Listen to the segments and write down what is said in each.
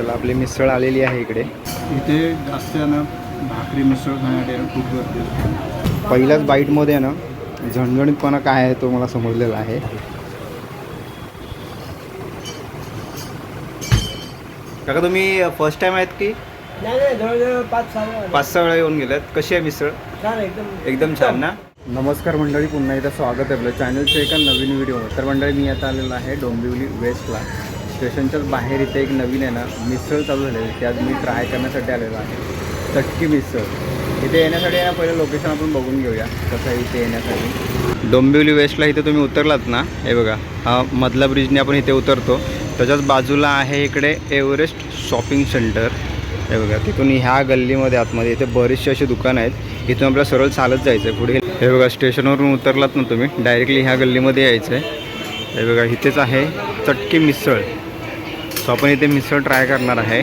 चला आपली मिसळ आलेली आहे इकडे. इथे जास्त ना भाकरी मिसळ खाण्यासाठी खूप गर्दी असते. पहिल्याच बाईटमध्ये आहे ना झणझणीतपणा काय आहे तो मला समजलेला आहे. काका तुम्ही फर्स्ट टाइम आहेत की? नाही नाही जवळजवळ पाच सहा वेळा. येऊन गेलात. कशी आहे मिसळ? छान एकदम एकदम छान ना? नमस्कार मंडळी पुन्हा एकदा स्वागत आहे आपलं चॅनलच्या एका नवीन व्हिडिओमध्ये तर मंडळी मी आता आलेलो आहे डोंबिवली वेस्टला स्टेशनच्याच बाहेर इथे एक नवीन आहे ना मिसळ चालू झालेली त्यात मी ट्राय करण्यासाठी आलेलो आहे. चटकी मिसळ. इथे येण्यासाठी ना पहिलं लोकेशन आपण बघून घेऊया कसं आहे इथे येण्यासाठी. डोंबिवली वेस्टला इथे तुम्ही उतरलात ना हे बघा हा मधला ब्रिजने आपण इथे उतरतो. त्याच्याच बाजूला आहे इकडे एव्हरेस्ट शॉपिंग सेंटर हे बघा तिथून ह्या गल्लीमध्ये आतमध्ये इथे बरेचसे असे दुकानं आहेत. इथून आपल्याला सरळ चालत जायचं आहे पुढे. हे बघा स्टेशनवरून उतरलात ना तुम्ही डायरेक्टली ह्या गल्लीमध्ये यायचं आहे हे बघा इथेच आहे चटकी मिसळ. सो आपण इथे मिसळ ट्राय करणार आहे.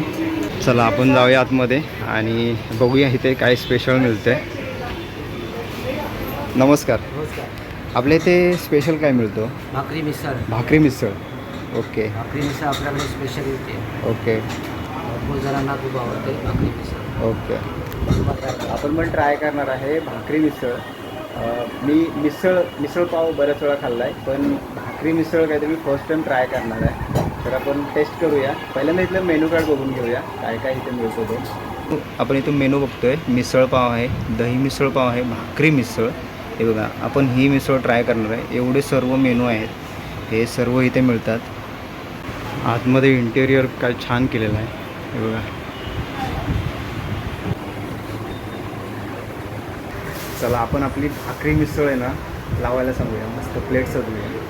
चला आपण जाऊया आतमध्ये आणि बघूया इथे काय स्पेशल मिळतं नमस्कार. आपल्या इथे स्पेशल काय मिळतो? भाकरी मिसळ. भाकरी मिसळ. ओके. भाकरी मिसळ आपल्याकडे स्पेशलिटी आहे ओके. भरपूर जणांना खूप आवडते भाकरी मिसळ. ओके. आपण पण ट्राय करणार आहे भाकरी मिसळ. मी मिसळ मिसळ पाव बऱ्याच वेळा खाल्ला आहे पण भाकरी मिसळ काहीतरी मी फर्स्ट टाइम ट्राय करणार आहे. तर आपण टेस्ट करूया. पहिल्यांदा इथलं मेनू कार्ड बघून घेऊया. काय काय इथे मिळतो ते. आपण इथून मेनू बघतोय. मिसळ पाव आहे दही मिसळ पाव आहे भाकरी मिसळ. हे बघा आपण ही मिसळ ट्राय करणार आहे. एवढे सर्व मेनू आहेत. हे सर्व इथे मिळतात. आतमध्ये इंटेरियर काय छान केलेलं आहे. हे बघा. चला आपण आपली भाकरी मिसळ आहे ना लावायला सांगूया. मस्त प्लेट सजवूया.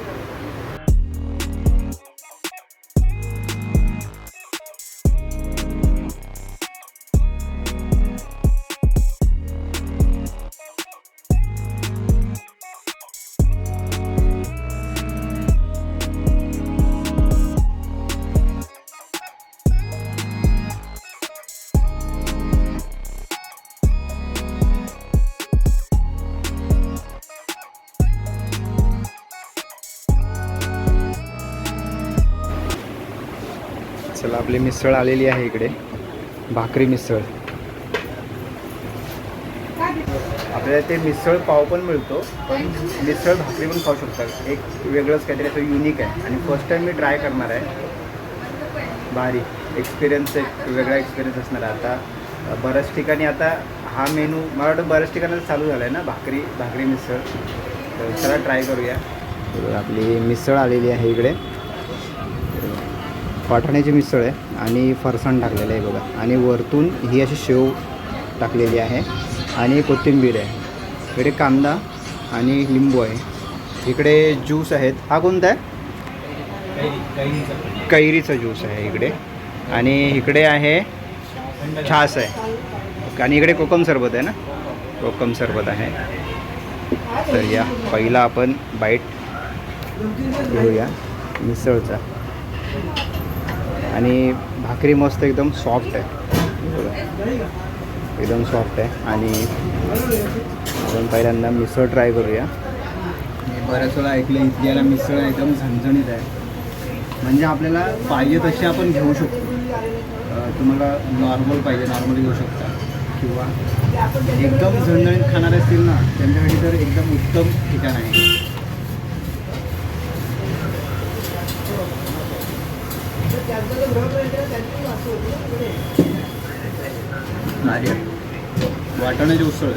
चला आपली मिसळ आलेली आहे इकडे. भाकरी मिसळ. आपल्याला ते मिसळ पाव पण मिळतो. पण मिसळ भाकरी पण खाऊ शकतात. एक वेगळंच काहीतरी असं युनिक आहे. आणि फर्स्ट टाइम मी ट्राय करणार आहे. भारी. एक्सपिरियन्स एक वेगळा एक्सपिरियन्स असणार आहे. आता बऱ्याच ठिकाणी आता हा मेनू मला वाटतं बऱ्याच ठिकाणी चालू झाला आहे ना भाकरी भाकरी मिसळ. तर चला ट्राय करूया. आपली मिसळ आलेली आहे इकडे. वाटाण्याची मिसळ आहे आणि फरसाण टाकलेलं आहे बघा. आणि वरतून ही अशी शेव टाकलेली आहे आणि कोथिंबीर आहे. इकडे कांदा आणि लिंबू आहे. इकडे ज्यूस आहेत. हा कोणता आहे? कैरीचा ज्यूस आहे इकडे. आणि इकडे आहे छास आहे. आणि इकडे कोकम सरबत आहे ना? कोकम सरबत आहे. तर या पहिला आपण बाईट घेऊया मिसळचा. आणि भाकरी मस्त एकदम सॉफ्ट आहे. एकदम सॉफ्ट आहे. आणि आपण पहिल्यांदा मिसळ ट्राय करूया. बऱ्याच वेळा ऐकलं इथल्याला मिसळ एकदम झणझणीत आहे. म्हणजे आपल्याला पाहिजे तशी आपण घेऊ शकतो. तुम्हाला नॉर्मल पाहिजे नॉर्मल घेऊ शकता. किंवा एकदम झणझणीत खाणारे असतील ना त्यांच्यासाठी तर एकदम उत्तम ठिकाण आहे. वाटाण्याची उसळ.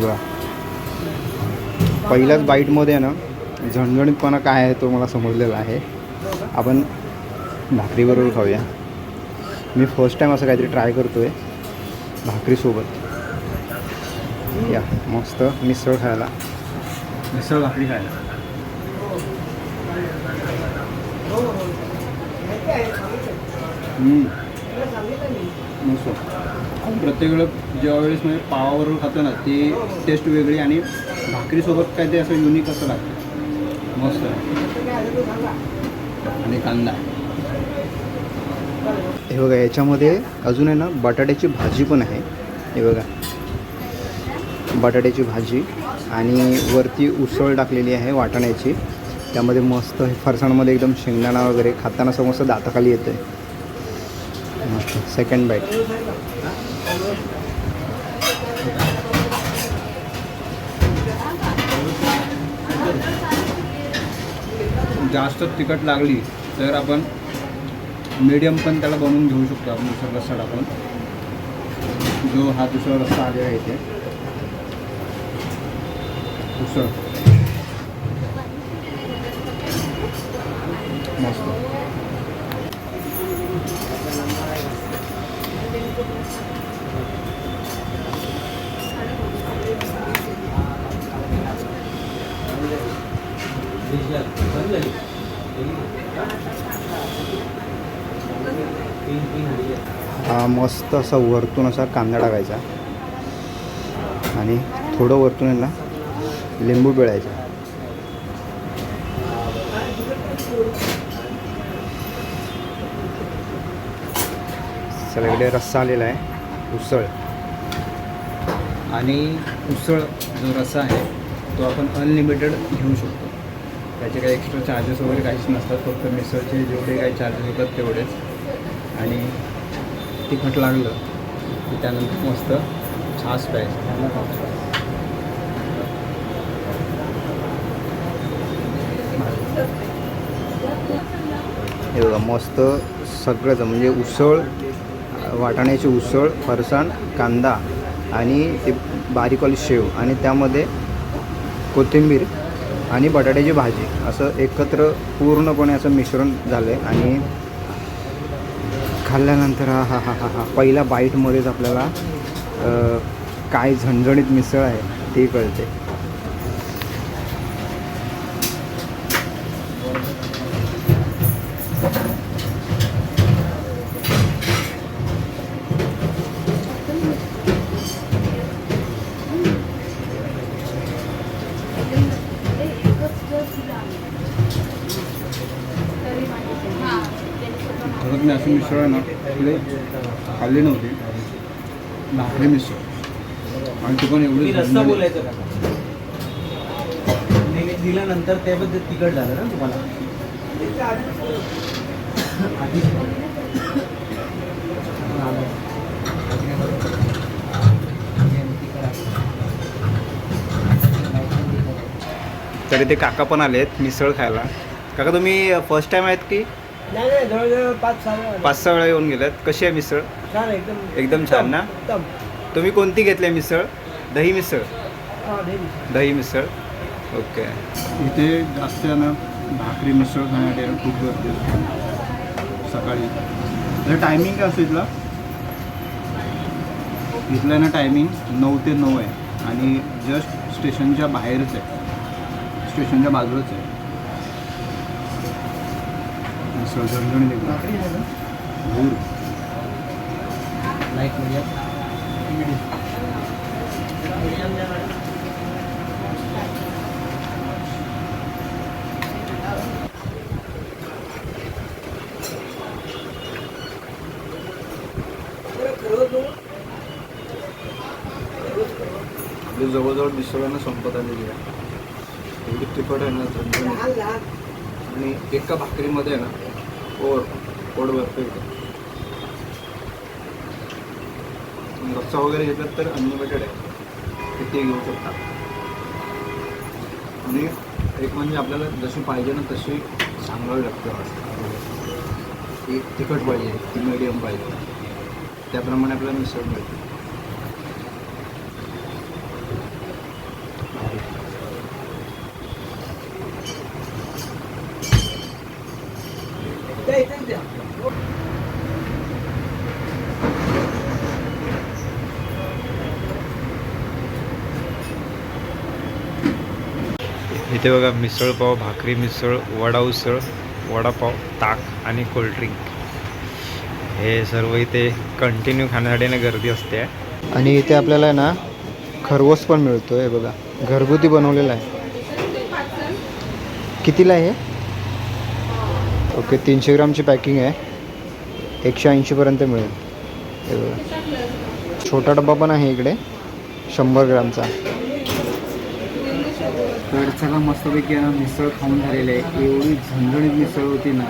बघा. पहिल्याच बाईटमध्ये ना झणझणीतपणा काय आहे तो मला समजलेला आहे. आपण भाकरीबरोबर खाऊया. मी फर्स्ट टाईम असं काहीतरी ट्राय करतो आहे भाकरीसोबत. या मस्त मिसळ खायला. मिसळ भाकरी खायला. मस्त. प्रत्येक वेळेला जेव्हा वेळेस म्हणजे पावाबरोबर खातो ना ती टेस्ट वेगळी आणि भाकरीसोबत काय ते असं युनिक असं लागतं. मस्त. आणि कांदा. हे बघा याच्यामध्ये अजून आहे ना बटाट्याची भाजी पण आहे. हे बघा. बटाट्याची भाजी आणि वरती उसळ टाकलेली आहे वाटाण्याची. त्यामध्ये मस्त हे फरसाणमध्ये एकदम शेंगदाणा वगैरे खाताना समोसा दाताखाली येतं आहे मस्त सेकंड बाईट. जास्त तिखट लागली तर आपण मीडियम पण त्याला बनवून घेऊ शकतो आपण दुसरा रस्सा टाकून. जो हा दुसरा रस्सा आलेला आहे इथे. दुसरं. मस्त. हा मस्त असा वरतून असा कांदा टाकायचा. आणि थोडं वरतून याला लिंबू पिळायचा. सगळीकडे रस्सा आलेला आहे उसळ. आणि उसळ जो रस्सा आहे तो आपण अनलिमिटेड घेऊ शकतो. त्याचे काही एक्स्ट्रा चार्जेस वगैरे काहीच नसतात फक्त मिसळचे जेवढे काही चार्जेस होतात तेवढेच. आणि तिखट लागलं की त्यानंतर मस्त छास प्यायचं. हे बघा मस्त सगळंच म्हणजे उसळ वाटाण्याची उसळ फरसाण कांदा आणि ते बारीकवाली शेव आणि त्यामध्ये कोथिंबीर आणि बटाट्याची भाजी. असं एकत्र पूर्णपणे असं मिश्रण झालं आहे आणि खाल्ल्यानंतर हा हा हा हा हा पहिल्या बाईटमध्येच आपल्याला काय झणझणीत मिसळ आहे ते कळते. खरंच मी अशी मिसळ आहे ना पुढे खाल्ली नव्हती. भाकरी मिसळ आणि ती पण एवढी दिल्यानंतर त्याबद्दल तिकट झालं ना तुम्हाला? आधी तरी ते काका पण आलेत मिसळ खायला. काका तुम्ही फर्स्ट टाइम आहेत की नाही नाही जवळजवळ पाच सहा पाच सहा वेळा येऊन गेलात. कशी आहे मिसळ? छान एकदम एकदम छान ना? एकदम तुम्ही कोणती घेतली आहे मिसळ? दही मिसळ? हा. दही मिसळ. ओके. इथे जास्त ना भाकरी मिसळ खाण्यासाठी खूप गर्दी असते. सकाळी. तर टायमिंग काय असतो इथला? इथलं ना टायमिंग नऊ ते नऊ आहे. आणि जस्ट स्टेशनच्या बाहेरच आहे. स्टेशनच्या बाजूलाच आहे. मिसळ झणझणीत भूर लाइट म्हणजे जवळजवळ मिसळांना संपत आलेली आहे. एवढी तिखट आहे ना आणि एका भाकरीमध्ये आहे ना पोर पोट भरतं रस्सा वगैरे घेतलात तर अनलिमिटेड आहे. किती घेऊ शकता. आणि एक म्हणजे आपल्याला जशी पाहिजे ना तशी सांगावी लागते की तिखट पाहिजे ती मीडियम पाहिजे. त्याप्रमाणे आपल्याला मिसळ मिळते. इथे बघा मिसळपाव भाकरी मिसळ वडा उसळ वडापाव ताक आणि कोल्ड्रिंक हे सर्व इथे कंटिन्यू खाण्यासाठी ना गर्दी असते. आणि इथे आपल्याला ना खरवस पण मिळतो आहे बघा. घरगुती बनवलेला आहे. कितीला आहे हे? ओके तीनशे ग्रामची पॅकिंग आहे. एकशे ऐंशीपर्यंत मिळेल. हे बघा. छोटा डबा पण आहे इकडे शंभर ग्रामचा. तर चला मस्तपैकी ना मिसळ खाऊन झालेलं आहे. एवढी झणझणीत मिसळ होती ना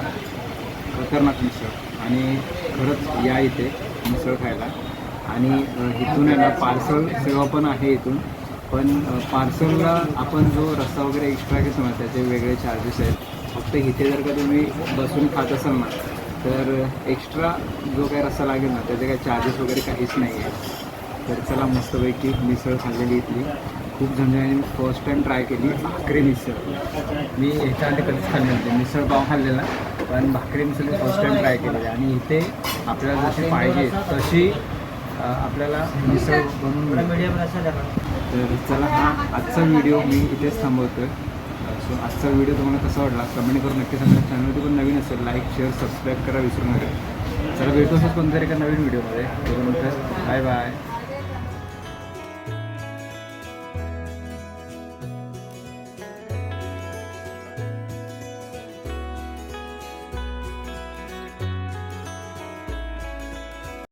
खतरनाक मिसळ. आणि खरंच या इथे मिसळ खायला. आणि इथून आहे ना पार्सल सेवा पण आहे इथून. पण पार्सलला आपण जो रस्सा वगैरे एक्स्ट्रा घेतो ना त्याचे वेगळे चार्जेस आहेत. फक्त इथे जर का तुम्ही बसून खात असाल ना तर एक्स्ट्रा जो काही रस्सा लागेल ना त्याचे काही चार्जेस वगैरे काहीच नाही आहे तर चला मस्तपैकी मिसळ खाल्लेली इथली. खूप जणांनी फर्स्ट टाईम ट्राय केली भाकरी मिसळ. मी ह्याच्या आधी कधीच खाल्ली नव्हती. मिसळ पाव खाल्लेला पण भाकरी मिसळ मी फर्स्ट टाईम ट्राय केलेली. आणि इथे आपल्याला जशी पाहिजे तशी आपल्याला मिसळ बनवून तर चला हा आजचा व्हिडिओ मी इथेच थांबवतोय. सो आजचा व्हिडिओ तुम्हाला कसा वाटला कमेंट करून नक्की सांगा. चॅनलवरती पण नवीन असेल लाईक शेअर सबस्क्राईब करा विसरू नका. चला भेटू असंच कोणतरी एका नवीन व्हिडिओमध्ये बाय बाय